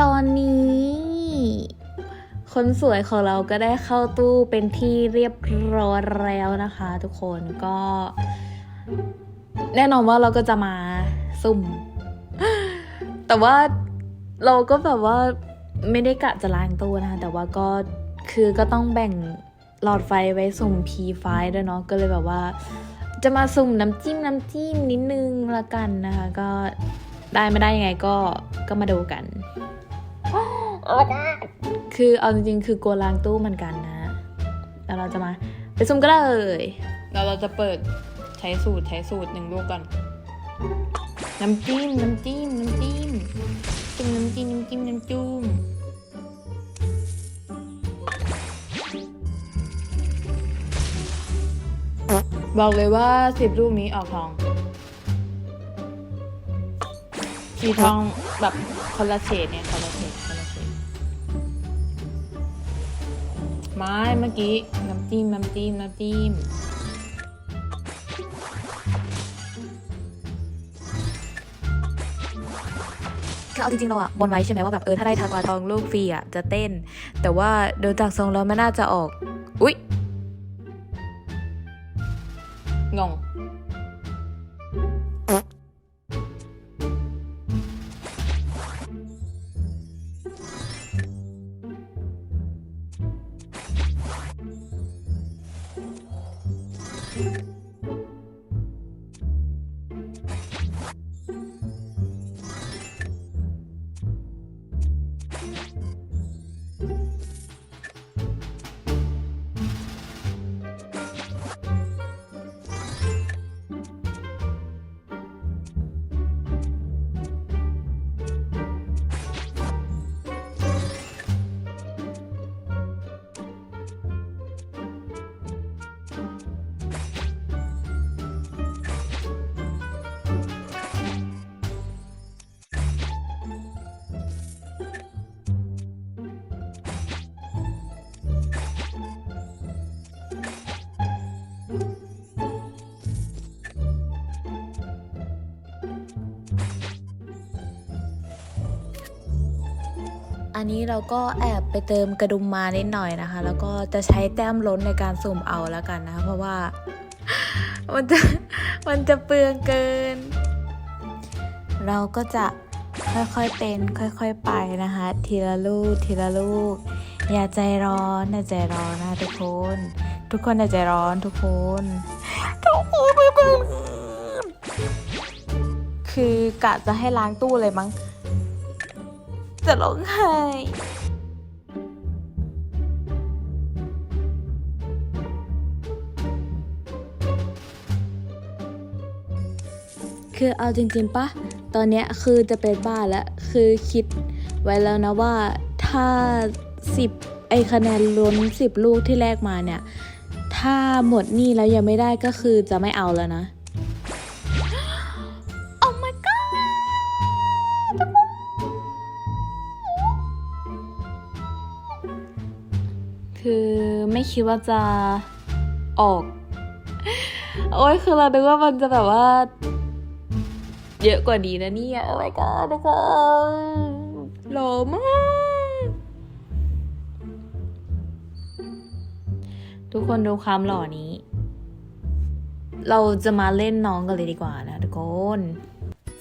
ตอนนี้ คนสวยของเราก็ได้เข้าตู้เป็นที่เรียบร้อยแล้วนะคะ ทุกคนก็ แน่นอนว่าเราก็จะมาซุ่ม แต่ว่าเราก็แบบว่าไม่ได้กะจะล้างตู้นะคะ แต่ว่าก็คือก็ต้องแบ่งหลอดไฟไว้สุ่ม P5 ด้วยเนาะก็เลยแบบว่า จะมาสุ่มน้ำจิ้มน้ำจิ้มนิดนึงละกันนะคะ ก็ได้ไม่ได้ยังไงก็ก็มาดูกัน คือเอาจริงๆ คือกลัวล้างตู้เหมือนกันนะ แล้วเราจะมาไปซุ่มก็เลยแล้วเราจะเปิดใช้สูตรใช้สูตรหนึ่งลูกก่อน น้ำจิ้มน้ำจิ้มน้ำจิ้มจุ่มน้ำจิ้มน้ำจิ้มน้ำจุ่มบอกเลยว่าสิบลูกนี้ออกทอง สีทองแบบคนละเฉดเนี่ย ไม้เมื่อกี้น้ำจิ้มน้ำจิ้มน้ำจิ้มคือเอาจริงๆเราอะบนไว้ใช่ไหมว่าแบบเออถ้าได้ทากวาทองลูกฟรีอะจะเต้น แต่ว่าโดยจากทรงแล้วไม่น่าจะออก อุ๊ยงง อันนี้เราก็แอบไปเติมกระดุมมานิดหน่อยนะคะ แล้วก็จะใช้แต้มล้นในการสุ่มเอาแล้วกันนะคะ เพราะว่ามันจะมันจะเปลืองเกิน เราก็จะค่อยๆเป็น ค่อยๆไปนะคะ ทีละลูกทีละลูก อย่าใจร้อนอย่าใจร้อนนะทุกคน ทุกคนอย่าใจร้อนทุกคนทุกคนคือกะจะให้ล้างตู้เลยมั้ง จะร้องไห้คือเอาจริงๆปะตอนเนี้ยคือจะเป็นบ้านแล้ว คือคิดไว้แล้วนะว่าถ้าสิบไอคะแนนล้นสิบลูกที่แรกมาเนี่ย ถ้าหมดหนี่แล้วยังไม่ได้ก็คือจะไม่เอาแล้วนะ คิดว่าจะออก โอ้ยคือเราดูว่ามันจะแบบว่า เยอะกว่านี้นะเนี่ยโอ้ my god ทุกคนหล่อมาก ทุกคนดูความหล่อนี้ เราจะมาเล่นน้องกันเลยดีกว่านะทุกคน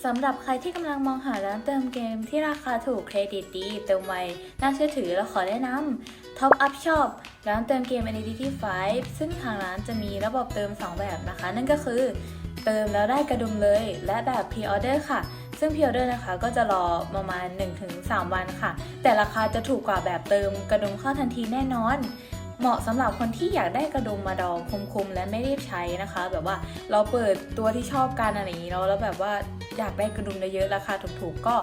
สำหรับใครที่กำลังมองหาร้านเติมเกมที่ราคาถูกเครดิตดีเติมไวน่าเชื่อถือเราขอแนะนำ Top Up Shop ร้านเติมเกม Identity 5 ซึ่งทางร้านจะมีระบบเติม 2 แบบนะคะ นั่นก็คือเติมแล้วได้กระดุมเลย และแบบ Pre-order ค่ะ ซึ่ง Pre-order นะคะก็จะรอประมาณ 1-3 วันค่ะ แต่ราคาจะถูกกว่าแบบเติมกระดุมเข้าทันทีแน่นอนเหมาะสำหรับคนที่อยากได้กระดุมมาดองคุมๆ และไม่รีบใช้นะคะ แบบว่าเราเปิดตัวที่ชอบกันอะไรอย่างนี้เนาะแล้วแบบว่าอยากได้กระดุมเยอะๆราคาถูกๆก็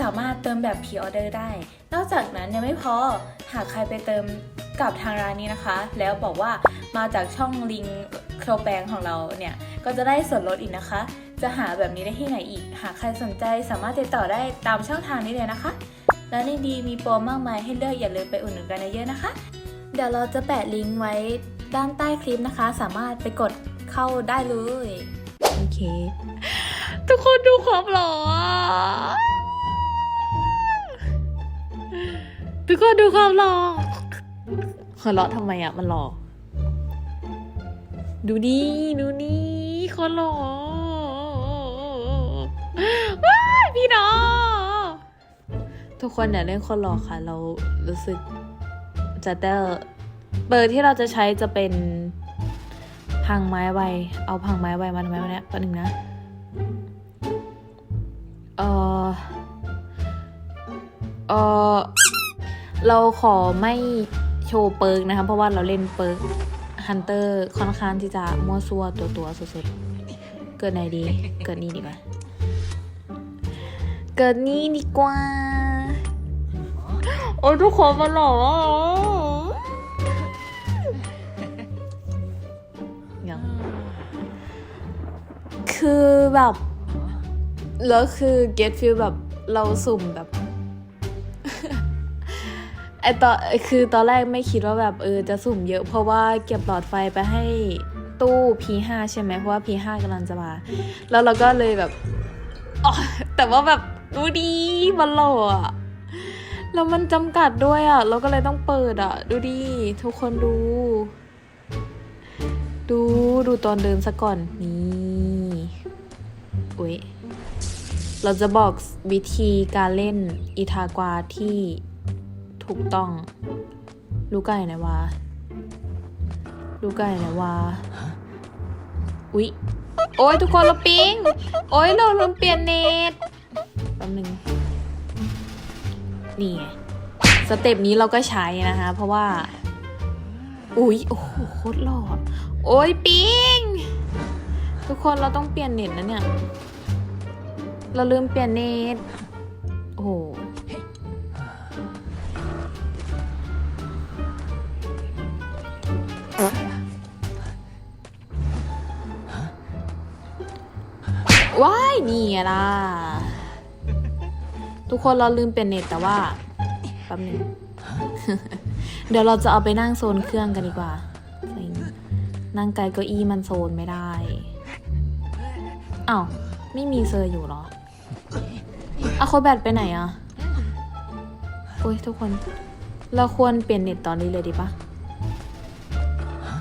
สามารถเติมแบบพ r ออเดอร์ได้ นอกจากนั้นยังไม่พอ หากใครไปเติมกับทางร้านนี้นะคะ แล้วบอกว่ามาจากช่องลิงโครแปงของเราเนี่ย ก็จะได้ส่วนลดอีกนะคะ จะหาแบบนี้ได้ที่ไหนอีก หากใครสนใจสามารถติดต่อได้ตามช่องทางนี้เลยนะคะ และในดีมีโปรมากมายให้เลือกอย่าลืมไปอุดหนุนกันเยอะๆนะคะ เดี๋ยวเราจะแปะลิงก์ไว้ด้านใต้คลิปนะคะ สามารถไปกดเข้าได้เลย โอเค ทุกคนดูความหล่อ ทุกคนดูความหล่อหัวเราะทำไมอะ มันหล่อ ดูนี่ ดูนี่คนหล่อว้ายพี่น้องทุกคนอย่าเล่นคนหล่อค่ะ เรารู้สึกจะเตอร์เบอร์ที่เราจะใช้จะเป็นพังไม้ไว เอาพังไม้ไวมาทำไมวะเนี่ยตัวหนึ่งนะ เออเออ เราขอไม่โชว์เปิร์กนะคะ เพราะว่าเราเล่นเปิร์กฮันเตอร์ค่อนข้างที่จะมั่วซั่วตัวตัวๆสุดๆ เกิดไหนดี เกิดนี่ดีกว่า เกิดนี่ดีกว่า โอ้ยทุกคนมันหล่อมากยังคือแบบ แล้วคือ get feel แบบเราสุ่มแบบไอตอนคือตอนแรกไม่คิดว่าแบบเออจะสุ่มเยอะ เพราะว่าเก็บหลอดไฟไปให้ตู้ P5 ใช่ไหมเพราะว่า P5 กำลังจะมา แล้วเราก็เลยแบบอ๋อแต่ว่าแบบดูดีมันหล่ออะแล้วมันจำกัดด้วยอะเราก็เลยต้องเปิดอะดูดีทุกคนดู ดูดูตอนเดินซะก่อนนี่อุ้ยเราจะบอกวิธีการเล่นอีทากวาที่ ถูกต้อง ลูกไก่ไหนวะลูกไก่ไหนวะอุ๊ยโอ้ยทุกคนเราปิง โอ้ยเราลืมเปลี่ยนเน็ตแป๊บนึงนี่ไงสเต็ปนี้เราก็ใช้นะคะ เพราะว่า อุ๊ยโอ้โหโคตรหลอด โอ้ยปิง ทุกคนเราต้องเปลี่ยนเน็ตนะเนี่ย เราลืมเปลี่ยนเน็ตโอ้โห ว้ายนี่ไงล่ะ ทุกคนเราลืมเปลี่ยนเน็ตแต่ว่าแป๊บนึง เดี๋ยวเราจะเอาไปนั่งโซนเครื่องกันดีกว่าสิงนั่งไกลเก้าอี้มันโซนไม่ได้อ้าวไม่มีเซอร์อยู่เหรออะโคแบตไปไหนอะโอ้ยทุกคน เราควรเปลี่ยนเน็ตตอนนี้เลยดีปะ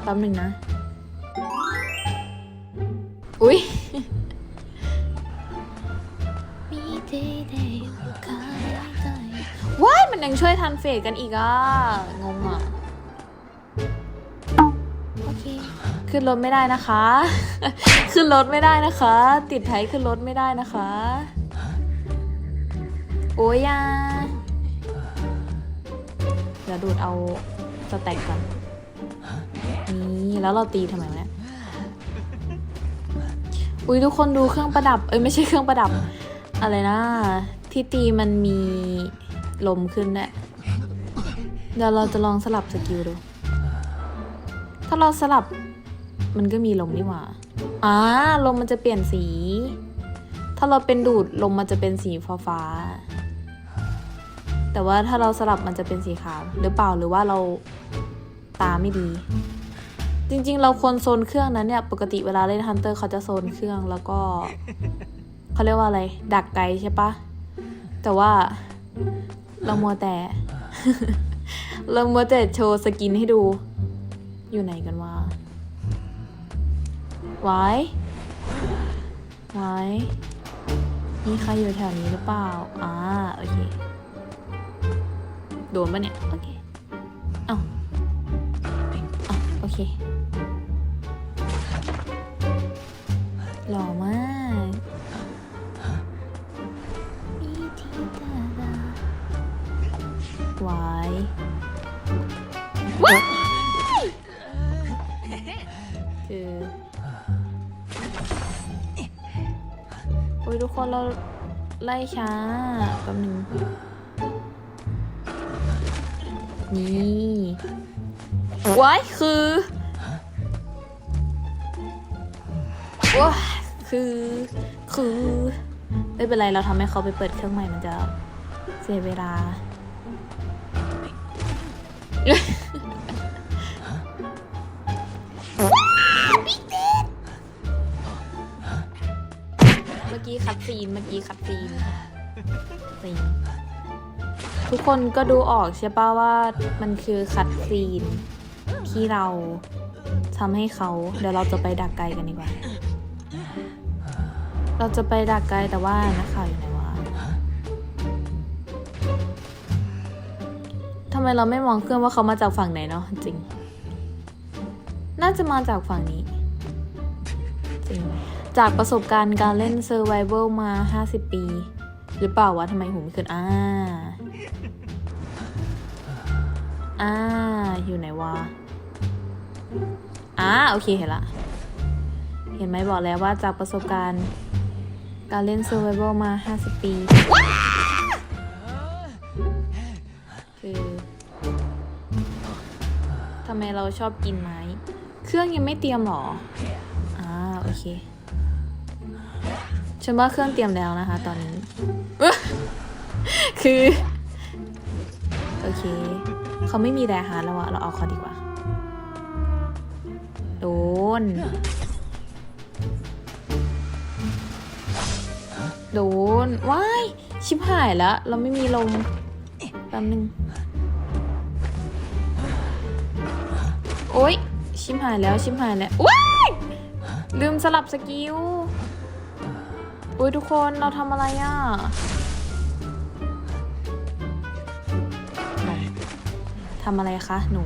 แป๊บหนึ่งนะ อุ้ย ยังช่วยทันเฟสกันอีกอะ งงอะ โอเค ขึ้นรถไม่ได้นะคะ ขึ้นรถไม่ได้นะคะ ติดไทยขึ้นรถไม่ได้นะคะ โอ้ยยาเดี๋ยวดูดเอาสแต็กก่อนนี่แล้วเราตีทำไมวะเนี่ยอุ้ยทุกคนดูเครื่องประดับ เอ้ยไม่ใช่เครื่องประดับ อะไรนะ ที่ตีมันมี ลมขึ้นแหละเดี๋ยวเราจะลองสลับสกิลดู ถ้าเราสลับมันก็มีลมนี่หว่าอ่าลมมันจะเปลี่ยนสี ถ้าเราเป็นดูดลมมันจะเป็นสีฟ้าฟ้าๆแต่ว่าถ้าเราสลับมันจะเป็นสีขาวหรือเปล่าหรือว่าเราตาไม่ดี จริงๆ เราควรโซนเครื่องนั้นเนี่ย ปกติเวลาเล่นฮันเตอร์เขาจะโซนเครื่องแล้วก็เขาเรียกว่าอะไร ดักไกลใช่ปะแต่ว่า เรามัวแต่ เรามัวแต่โชว์สกินให้ดู อยู่ไหนกันวะไว้ไว้มีใครอยู่แถวนี้หรือเปล่า อ่า โอเค โดนปะเนี่ย โอเคเอ้าเอ้าโอเค หล่อมาก ว้ายคือโอ้ยทุกคนเราไล่ช้าแป๊บนึงนี่ว้ายคือว้าคือ คือ ไม่เป็นไรเราทำให้เขาไปเปิดเครื่องใหม่มันจะเสียเวลา กี้คัดซีนเมื่อกี้คัดซีนซีนทุกคนก็ดูออกใช่ป่าว่ามันคือคัดซีน ที่เราทำให้เขาเดี๋ยวเราจะไปดักไกลกันดีกว่า เราจะไปดักไกลแต่ว่านักข่าวอยู่ไหนวะทำไมเราไม่มองเครื่องว่าเขามาจากฝั่งไหนเนาะจริง น่าจะมาจากฝั่งนี้ จริง จากประสบการณ์การเล่น Survival มา 50 ปี หรือเปล่าวะทำไมหูไม่ขึ้นอ่าอ่าอยู่ไหนวะอ่าโอเคเห็นละ เห็นไหมบอกแล้วว่าจากประสบการณ์การเล่น Survival มา 50 ปีคือทำไมเราชอบกินไม้ เครื่องยังไม่เตรียมหรอ อ่า โอเค ฉันว่าเครื่องเตรียมแล้วนะคะ ตอนนี้ คือ โอเค เขาไม่มีแรหาแล้วอะเราเอาเขาดีกว่า โดน โดน ว้าย ชิบหายแล้ว เราไม่มีลมแป๊บนึง โอ๊ย ชิบหายแล้ว ชิบหายแล้ว ว้าย ลืมสลับสกิล อุ้ยทุกคนเราทำอะไรอะทำอะไรคะ หนู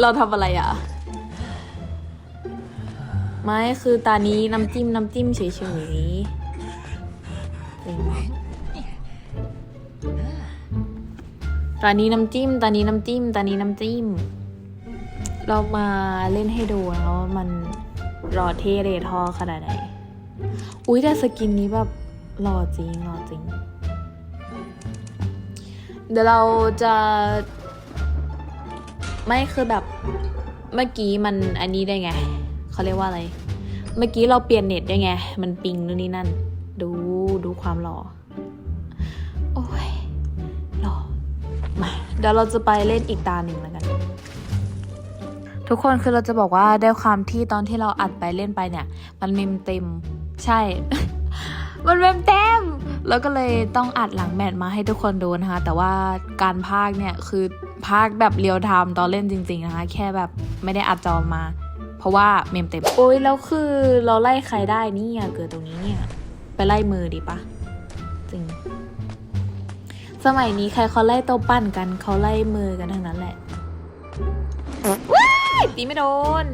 เราทำอะไรอะ ไม่ คือตานี้น้ำจิ้ม น้ำจิ้มเฉยๆ ตานี้น้ำจิ้มตานี้น้ำจิ้มตานี้น้ำจิ้ม เรามาเล่นให้ดูนะว่ามันรอเทเรทอขนาดไหน อุ้ยแต่สกินนี้แบบหล่อจริงหล่อจริง เดี๋ยวเราจะไม่คือแบบเมื่อกี้มันอันนี้ได้ไง เขาเรียกว่าอะไร เมื่อกี้เราเปลี่ยนเน็ตได้ไง มันปิงนู่นนี่นั่น ดูดูความหล่อ เดี๋ยวเราจะไปเล่นอีกตาหนึ่งแล้วกัน ทุกคนคือเราจะบอกว่าได้ความที่ตอนที่เราอัดไปเล่นไปเนี่ย มันเมมเต็ม ใช่ มันเมมเต็ม แล้วก็เลยต้องอัดหลังแมทมาให้ทุกคนดูนะคะ แต่ว่าการพากเนี่ยคือพากแบบเรียลไทม์ตอนเล่นจริง ๆนะคะ แค่แบบไม่ได้อัดจอมา เพราะว่าเมมเต็ม โอ้ยแล้วคือเราไล่ใครได้นี่เกิดตรงนี้เนี่ย ไปไล่มือดีปะ สมัยนี้ใครเขาไล่โต๊ะปั้นกันเขาไล่มือกันทั้งนั้นแหละว้ายตีไม่โดน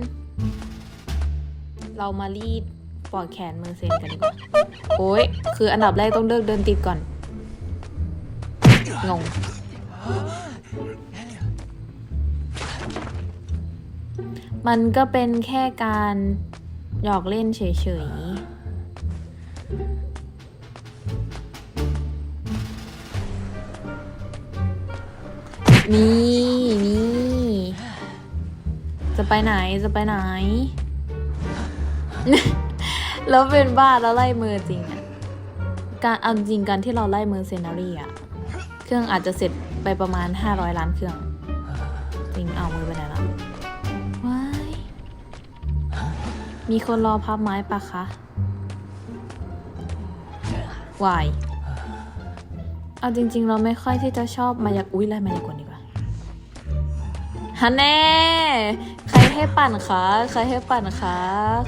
เรามารีดปอดแขนมือเซนกันดีกว่า โอ้ย คืออันดับแรกต้องเลิกเดินติดก่อน งง มันก็เป็นแค่การหยอกเล่นเฉยๆ นี่นี่จะไปไหนจะไปไหน แล้วเป็นบ้าแล้วไล่มือจริงอะการเอาจริงการที่เราไล่มือเซนารีอะเครื่องอาจจะเสร็จไปประมาณ 500 ล้านเครื่อง จริงเอามือไปไหนแล้วว้ายมีคนรอพับไม้ปะคะวายเอาจริง ๆ เราไม่ค่อยที่จะชอบมายากอุ้ยไล่มายากลดีกว่า ฮันแน่ ใครให้ปั่นคะใครให้ปั่นคะ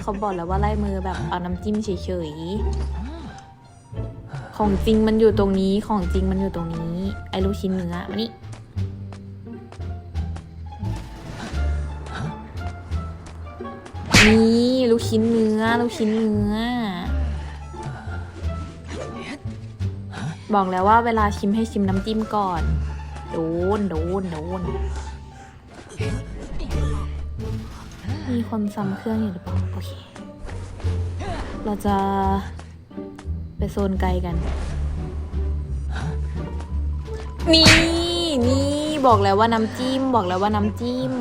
เขาบอกแล้วว่าไล่มือแบบเอาน้ำจิ้มเฉยๆ ของจริงมันอยู่ตรงนี้ ของจริงมันอยู่ตรงนี้ ไอ้ลูกชิ้นเนื้อมานี่นี่ลูกชิ้นเนื้อ ลูกชิ้นเนื้อ บอกแล้วว่าเวลาชิมให้ชิมน้ำจิ้มก่อน โดน โดน โดน มีคนซ้ำเครื่องอยู่หรือเปล่าโอเค เราจะไปโซนไกลกัน นี่นี่บอกแล้วว่าน้ำจิ้ม บอกแล้วว่าน้ำจิ้ม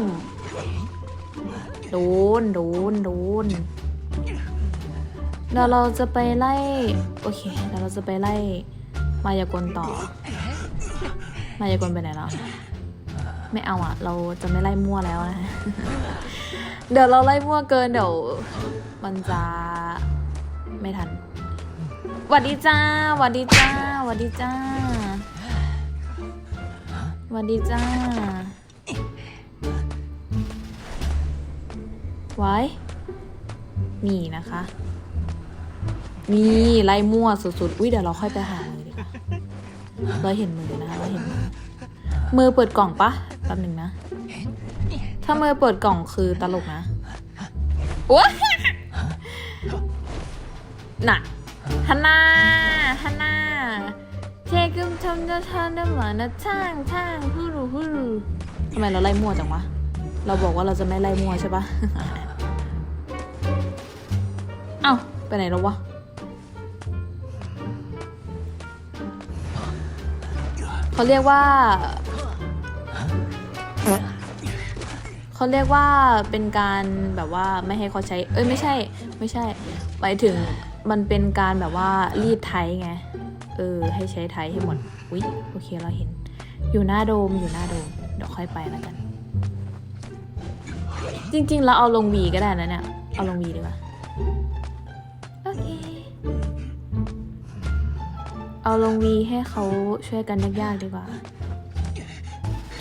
โดนโดนโดนเดี๋ยวเราจะไปไล่ โอเคเดี๋ยวเราจะไปไล่ มายากลต่อ มายากลไปไหนแล้ว ไม่เอาอะเราจะไม่ไล่มั่วแล้วนะ เดี๋ยวเราไล่มั่วเกินเดี๋ยวมันจะไม่ทันหวัดดีจ้าหวัดดีจ้าหวัดดีจ้าหวัดดีจ้าไว้มีนะคะมีไล่มั่วสุดๆ อุ้ยเดี๋ยวเราค่อยไปหามือดีกว่าเราเห็นมือนะคะเราเห็นมือมือเปิดกล่องปะ แป๊บหนึ่งนะ ถ้ามือเปิดกล่องคือตลกนะว้าน่ะฮันนาฮันนาเทกุมทำจะทำได้เหมือนนะช่างช่างฮู้รูฮู้รูทำไมเราไล่มั่วจังวะ เราบอกว่าเราจะไม่ไล่มั่วใช่ปะเอ้าไปไหนแล้ววะเขาเรียกว่า เขาเรียกว่าเป็นการแบบว่าไม่ให้เขาใช้ เอ้ยไม่ใช่ ไม่ใช่หมายถึงมันเป็นการแบบว่ารีดไทยไง เออ ให้ใช้ไทยให้หมด อุ๊ยโอเคเราเห็น อยู่หน้าโดมอยู่หน้าโดมเดี๋ยวค่อยไปแล้วกัน จริงๆเราเอาลงวีก็ได้นะเนี่ย เอาลงวีดีกว่าโอเค เอาลงวีให้เขาช่วยกันยากๆดีกว่า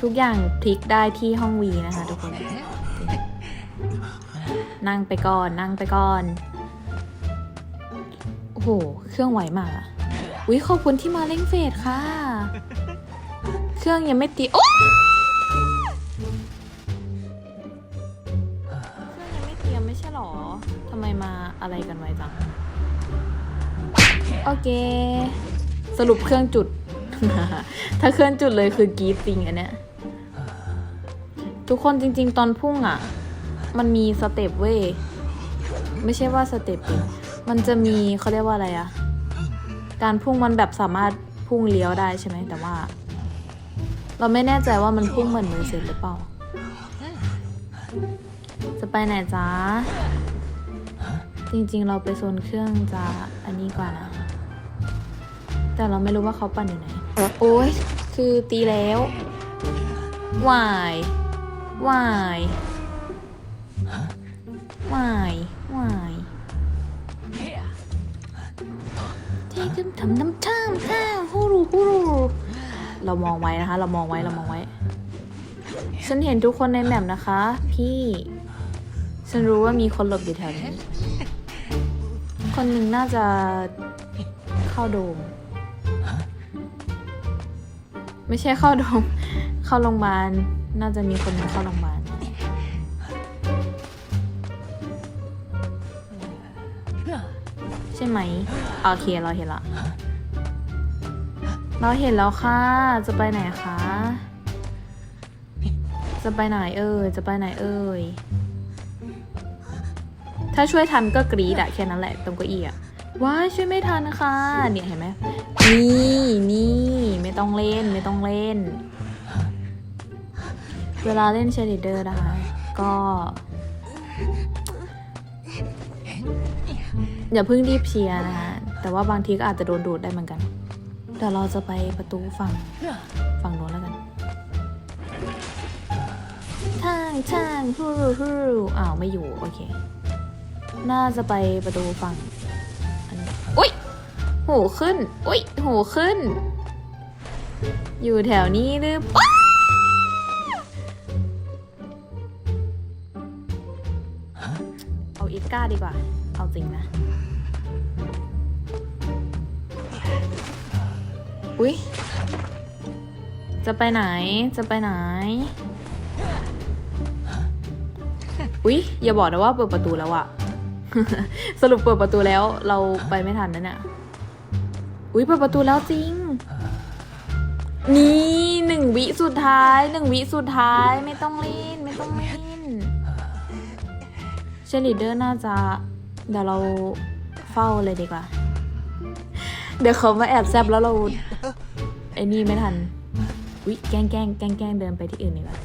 ทุกอย่างพลิกได้ที่ห้องวีนะคะทุกคน นั่งไปก่อนนั่งไปก่อน โอ้โห เครื่องไหวมากอะอุ้ยขอบคุณที่มาเล่งเฟสค่ะ เครื่องยังไม่ติดโอ๊ยเครื่องยังไม่ตีไม่ใช่หรอทำไมมาอะไรกันไวจัง โอเค สรุปเครื่องจุด ถ้าเครื่องจุดเลยคือกรีดจริงอันเนี้ย ทุกคนจริง ๆ ตอนพุ่งอะ มันมีสเต็ปเว้ยไม่ใช่ว่าสเต็ปมันจะมีเขาเรียกว่าอะไรอะการพุ่งมันแบบสามารถพุ่งเลี้ยวได้ใช่ไหมแต่ว่า เราไม่แน่ใจว่ามันพุ่งเหมือนมือเสร็จหรือเปล่า จะไปไหนจ๊ะจริง ๆ เราไปโซนเครื่องจะอันนี้ก่อนนะ แต่เราไม่รู้ว่าเขาปั่นอยู่ไหน โอ้ยคือตีแล้ววาย วายวายวายเทขึ้นทำน้ำช่างช่าฮูรูฮูรูเรามองไว้นะคะ เรามองไว้ เรามองไว้ ฉันเห็นทุกคนในแมปนะคะ พี่ ฉันรู้ว่ามีคนหลบอยู่แถวนี้ คนหนึ่งน่าจะเข้าโดม ไม่ใช่เข้าโดม เข้าโรงพยาบาล น่าจะมีคนนึงเข้าโรงพยาบาลใช่ไหมโอเคเราเห็นละ เราเห็นแล้วค่ะ จะไปไหนคะ จะไปไหนเอ่ย จะไปไหนเอ่ย ถ้าช่วยทันก็กรีดอะแค่นั้นแหละตรงเก้าอี้อะว้ายช่วยไม่ทันนะคะเนี่ยเห็นไหมนี่นี่ไม่ต้องเล่นไม่ต้องเล่น เวลาเล่นเชลิเดอร์นะคะ ก็ อย่าเพิ่งรีบเชียร์นะคะแต่ว่าบางทีก็อาจจะโดนดูดได้เหมือนกันเดี๋ยวเราจะไปประตูฝั่งฝั่งโน้นแล้วกันช่างช่างฮูรูฮูรูอ้าวไม่อยู่ โอเค น่าจะไปประตูฝั่งอันนี้อุ้ยหูขึ้น อุ้ยหูขึ้น อยู่แถวนี้หรือเปล่า กก้าดีกว่า เอาจริงนะ อุ้ยจะไปไหน จะไปไหน อุ๊ย อย่าบอกนะว่าเปิดประตูแล้วอะสรุปเปิดประตูแล้วเราไปไม่ทันนะเนี่ย อุ๊ย เปิดประตูแล้วจริง นี่หนึ่งวิสุดท้ายหนึ่งวิสุดท้ายไม่ต้องเล่นไม่ต้องเล่ นเชลิเดอร์น่าจะ เดี๋ยวเราเฝ้าเลยดีกว่า เดี๋ยวเขามาแอบแซบแล้วเราไอ้นี่ไม่ทันอุ๊ยแกล้งแกล้งแกล้งแกล้งเดินไปที่อื่นดีกว่า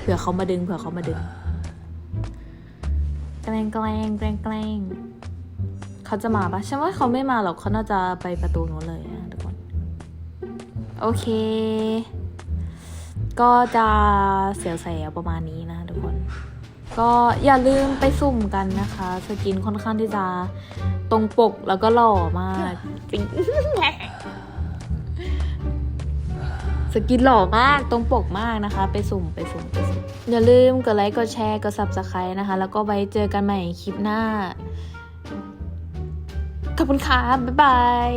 เผื่อเขามาดึงเผื่อเขามาดึงแกล้งแกล้งแกล้งแกล้งเขาจะมาปะฉันว่าเขาไม่มาหรอกเขาน่าจะไปประตูนู้นเลยนะทุกคน โอเค ก็จะเสียวๆประมาณนี้นะทุกคน ก็อย่าลืมไปสุ่มกันนะคะ สกินค่อนข้างที่จะตรงปกแล้วก็หล่อมากจริงสกินหล่อมากตรงปกมากนะคะ ไปสุ่มไปสุ่มไปสุ่มอย่าลืมกดไลค์กดแชร์กด subscribe นะคะ แล้วก็ไว้เจอกันใหม่คลิปหน้า ขอบคุณค่ะ บ๊ายบาย